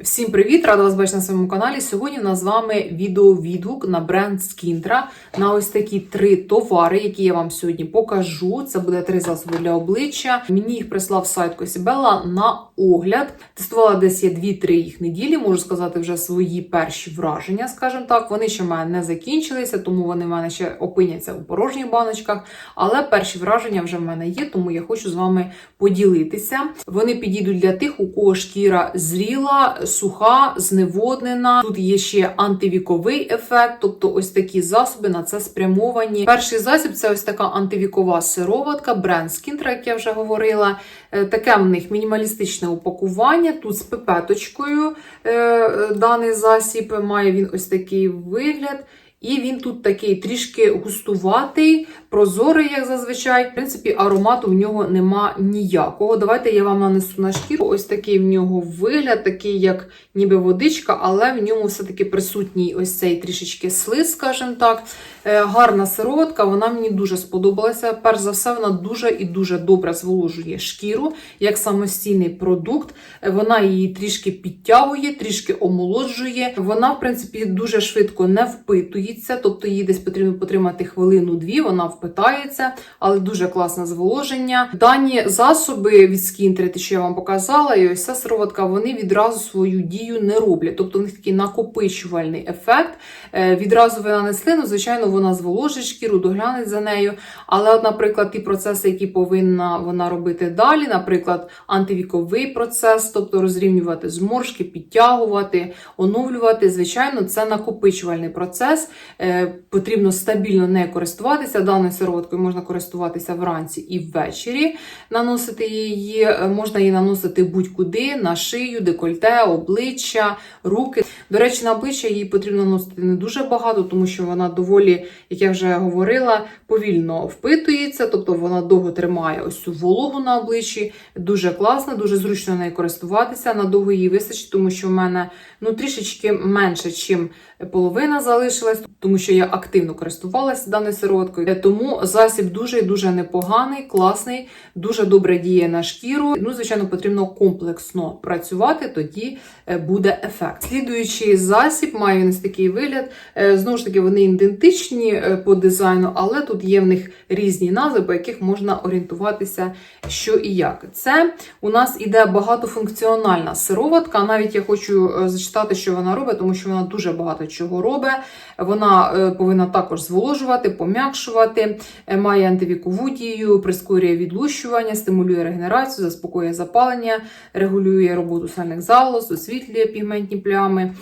Всім привіт! Рада вас бачити на своєму каналі. Сьогодні у нас з вами відеовідгук на бренд Скінтра на ось такі три товари, які я вам сьогодні покажу. Це буде три засоби для обличчя. Мені їх прислав сайт Косібела на огляд. Тестувала десь я 2-3 їх неділі. Можу сказати вже свої перші враження, скажімо так. Вони ще в мене не закінчилися, тому вони в мене ще опиняться у порожніх баночках. Але перші враження вже в мене є, тому я хочу з вами поділитися. Вони підійдуть для тих, у кого шкіра зріла, суха, зневоднена. Тут є ще антивіковий ефект, тобто ось такі засоби на це спрямовані. Перший засіб це ось така антивікова сироватка, бренд Скінтра, як я вже говорила. Е, Таке в них мінімалістичне упакування. Тут з пипеточкою е, даний засіб має він ось такий вигляд. І він тут такий трішки густуватий, прозорий, як зазвичай. В принципі, аромату в нього нема ніякого. Давайте я вам нанесу на шкіру. Ось такий в нього вигляд, такий, як ніби водичка, але в ньому все-таки присутній ось цей трішечки слиз, скажімо так. Е, Гарна сироватка, вона мені дуже сподобалася. Перш за все, вона дуже і дуже добре зволожує шкіру як самостійний продукт. Е, Вона її трішки підтягує, трішки омолоджує. Вона, в принципі, дуже швидко не впитується, тобто її десь потрібно потримати хвилину-дві, вона впитається, але дуже класне зволоження. Дані засоби від те, що я вам показала, і ось ця сироватка, вони відразу свою дію не роблять. Тобто в них такий накопичувальний ефект. Е, Відразу ви нанесли, ну, звичайно, вона зволожить шкіру, доглянеть за нею. Але, наприклад, ті процеси, які повинна вона робити далі, наприклад, антивіковий процес, тобто розрівнювати зморшки, підтягувати, оновлювати, звичайно, це накопичувальний процес. Е, Потрібно стабільно нею користуватися. Даною сироваткою можна користуватися вранці і ввечері. Наносити її, е, можна її наносити будь-куди, на шию, декольте, обличчя, руки. До речі, на обличчя її потрібно наносити не дуже багато, тому що вона доволі, як я вже говорила, повільно впитується, тобто вона довго тримає ось цю вологу на обличчі. Дуже класна, дуже зручно нею користуватися. Надовго її вистачить, тому що в мене ну трішечки менше, чим половина залишилась, тому що я активно користувалася даною сироваткою. Е, Тому засіб дуже і дуже непоганий, класний, дуже добре діє на шкіру. Ну, звичайно, потрібно комплексно працювати, тоді е, буде ефект. Слідуючий засіб має він такий вигляд. Е, Знову ж таки, вони ідентичні по дизайну, але тут є в них різні назви, по яких можна орієнтуватися, що і як. Це у нас іде багатофункціональна сироватка. Навіть я хочу е, зачитати, що вона робить, тому що вона дуже багато чого робить. Вона е, повинна також зволожувати, пом'якшувати, е, має антивікову дію, прискорює відлущування, стимулює регенерацію, заспокоює запалення, регулює роботу сальних залоз, освітлює пігментні плями.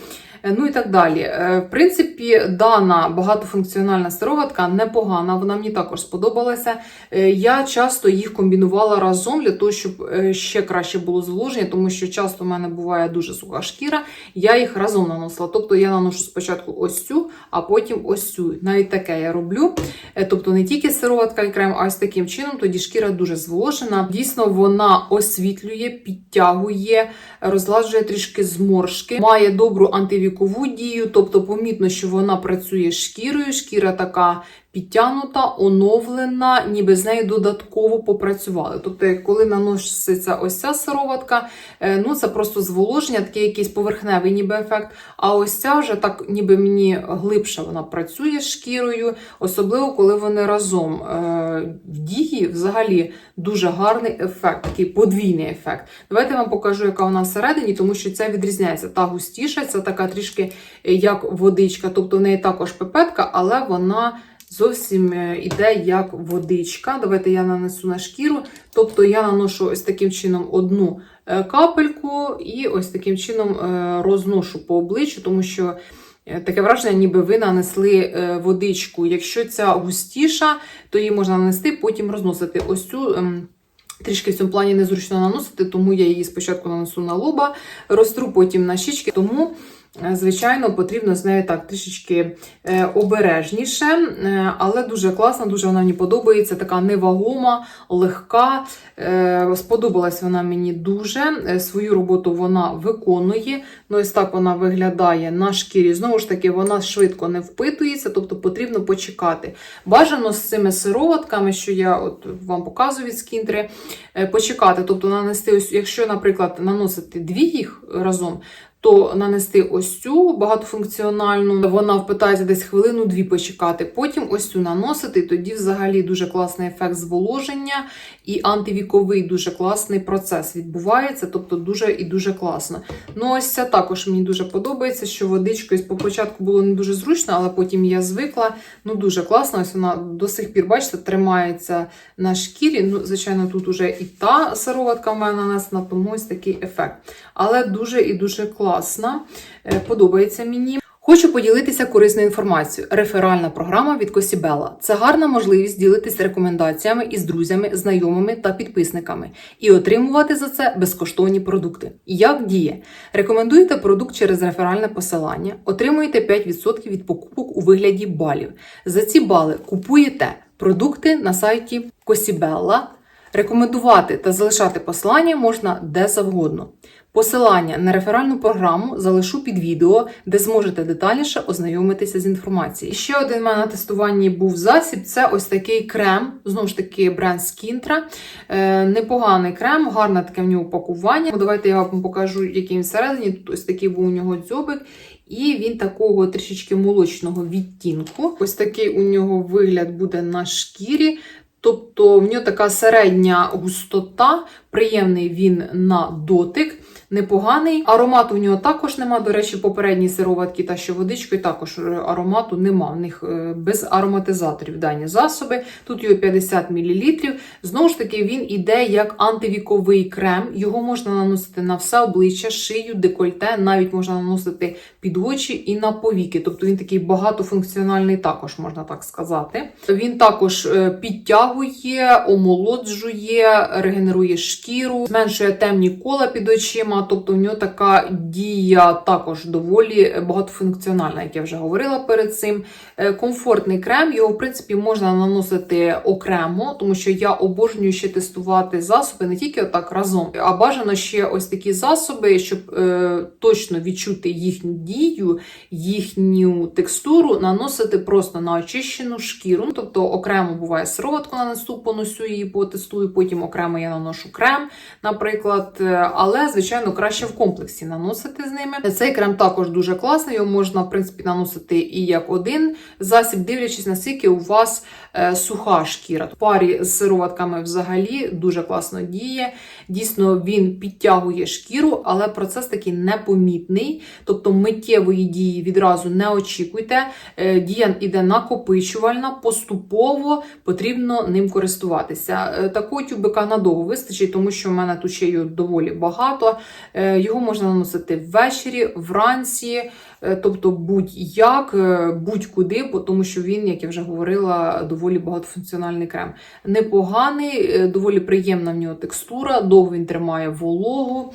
Е, Ну і так далі. Е, В принципі, дана багатофункціональна сироватка непогана, вона мені також сподобалася. Е, Я часто їх комбінувала разом для того, щоб ще краще було зволоження, тому що часто в мене буває дуже суха шкіра, я їх разом наносила. Тобто я наношу спочатку ось цю, а потім ось цю. Навіть таке я роблю. Тобто не тільки сироватка і крем, а ось таким чином, тоді шкіра дуже зволожена. Дійсно, вона освітлює, підтягує, розладжує трішки зморшки, має добру антивікову дію, тобто помітно, що вона працює шкірою. Шкіра така підтягнута, оновлена, ніби з нею додатково попрацювали. Тобто, коли наноситься ось ця сироватка, е, ну це просто зволоження, такий якийсь поверхневий ніби ефект. А ось ця вже так, ніби мені глибше вона працює шкірою, особливо коли вони разом е, в дії взагалі дуже гарний ефект, такий подвійний ефект. Давайте вам покажу, яка вона всередині, тому що ця відрізняється. Та густіша, це така трішки е, як водичка, тобто в неї також пипетка, але вона зовсім е, іде як водичка. Давайте я нанесу на шкіру. Тобто я наношу ось таким чином одну е, капельку і ось таким чином е, розношу по обличчю, тому що. Таке враження, ніби ви нанесли водичку. Якщо ця густіша, то її можна нанести, потім розносити. Ось цю ем, трішки в цьому плані незручно наносити, тому я її спочатку нанесу на лоба, розтру потім на щічки. Тому Звичайно, потрібно з нею так трішечки е, обережніше, е, але дуже класна, дуже вона мені подобається. Така невагома, легка. Е, Сподобалась вона мені дуже. Е, Свою роботу вона виконує. Ну, ось так вона виглядає на шкірі. Знову ж таки, вона швидко не впитується, тобто потрібно почекати. Бажано з цими сироватками, що я от вам показую від скінтри, е, почекати. Тобто нанести, ось, якщо, наприклад, наносити дві їх разом. То нанести ось цю багатофункціональну, вона впитається десь хвилину-дві почекати. Потім ось цю наносити, тоді взагалі дуже класний ефект зволоження і антивіковий дуже класний процес відбувається, тобто дуже і дуже класно. Ну, ось ця також мені дуже подобається, що водичкою спочатку було не дуже зручно, але потім я звикла. Ну, дуже класно. Ось вона до сих пір, бачите, тримається на шкірі. Ну, звичайно, тут уже і та сироватка мене нанесена, тому ось такий ефект. Але дуже і дуже класна. Е, Подобається мені. Хочу поділитися корисною інформацією. Реферальна програма від Косібела. Це гарна можливість ділитися рекомендаціями із друзями, знайомими та підписниками і отримувати за це безкоштовні продукти. Як діє? Рекомендуєте продукт через реферальне посилання, отримуєте 5% від покупок у вигляді балів. За ці бали купуєте продукти на сайті Косібелла. Рекомендувати та залишати посилання можна де завгодно. Посилання на реферальну програму залишу під відео, де зможете детальніше ознайомитися з інформацією. Ще один в мене на тестуванні був засіб. Це ось такий крем, знову ж таки, бренд Skintra. Е, непоганий крем, гарне таке в нього пакування. Давайте я вам покажу, який він всередині. Тут ось такий був у нього дзьобик. І він такого трішечки молочного відтінку. Ось такий у нього вигляд буде на шкірі. Тобто в нього така середня густота, приємний він на дотик, непоганий. Аромату в нього також нема. До речі, попередні сироватки та що водичкою також е, аромату нема. В них е, без ароматизаторів дані засоби. Тут його 50 мл. Знову ж таки, він іде як антивіковий крем. Його можна наносити на все обличчя, шию, декольте, навіть можна наносити під очі і на повіки. Тобто він такий багатофункціональний, також можна так сказати. Він також е, підтягує, омолоджує, регенерує шкіру, зменшує темні кола під очима. Тобто в нього така дія також доволі багатофункціональна, як я вже говорила перед цим. Е, Комфортний крем, його, в принципі, можна наносити окремо, тому що я обожнюю ще тестувати засоби не тільки отак разом, а бажано ще ось такі засоби, щоб е, точно відчути їхню дію, їхню текстуру, наносити просто на очищену шкіру. Ну, Тобто окремо буває сироватку нанесу, поносю її, потестую, потім окремо я наношу крем, наприклад. Е, Але, звичайно, краще в комплексі наносити з ними. Цей крем також дуже класний, його можна, в принципі, наносити і як один засіб, дивлячись, наскільки у вас е, суха шкіра. В парі з сироватками взагалі дуже класно діє. Дійсно, він підтягує шкіру, але процес такий непомітний. Тобто миттєвої дії відразу не очікуйте. Е, Дія іде накопичувальна, поступово потрібно ним користуватися. Е, Такого тюбика надовго вистачить, тому що в мене тут ще його доволі багато. Його можна наносити ввечері, вранці. Е, Тобто будь-як, е, будь-куди, тому що він, як я вже говорила, доволі багатофункціональний крем. Непоганий, е, доволі приємна в нього текстура, довго він тримає вологу.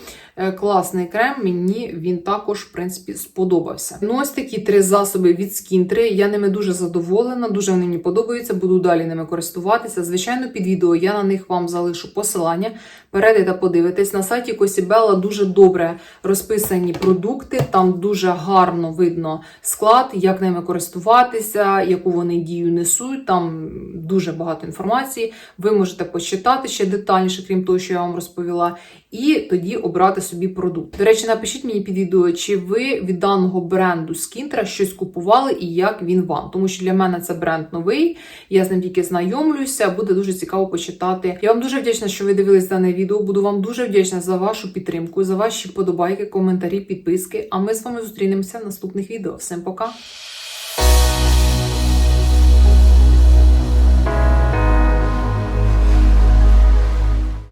Класний крем, мені він також, в принципі, сподобався. Ну, ось такі три засоби від Skintry. Я ними дуже задоволена, дуже вони мені подобаються, буду далі ними користуватися. Звичайно, під відео я на них вам залишу посилання. Перейдете, подивитесь. На сайті Косібела дуже добре розписані продукти, там дуже гарно видно склад, як ними користуватися, яку вони дію несуть. Там дуже багато інформації. Ви можете почитати ще детальніше, крім того, що я вам розповіла, і тоді обрати собі продукт. До речі, напишіть мені під відео, чи ви від даного бренду Скінтра щось купували і як він вам. Тому що для мене це бренд новий, я з ним тільки знайомлюся, буде дуже цікаво почитати. Я вам дуже вдячна, що ви дивились дане відео. Буду вам дуже вдячна за вашу підтримку, за ваші вподобайки, коментарі, підписки. А ми з вами зустрінемося в наступних відео. Всім пока!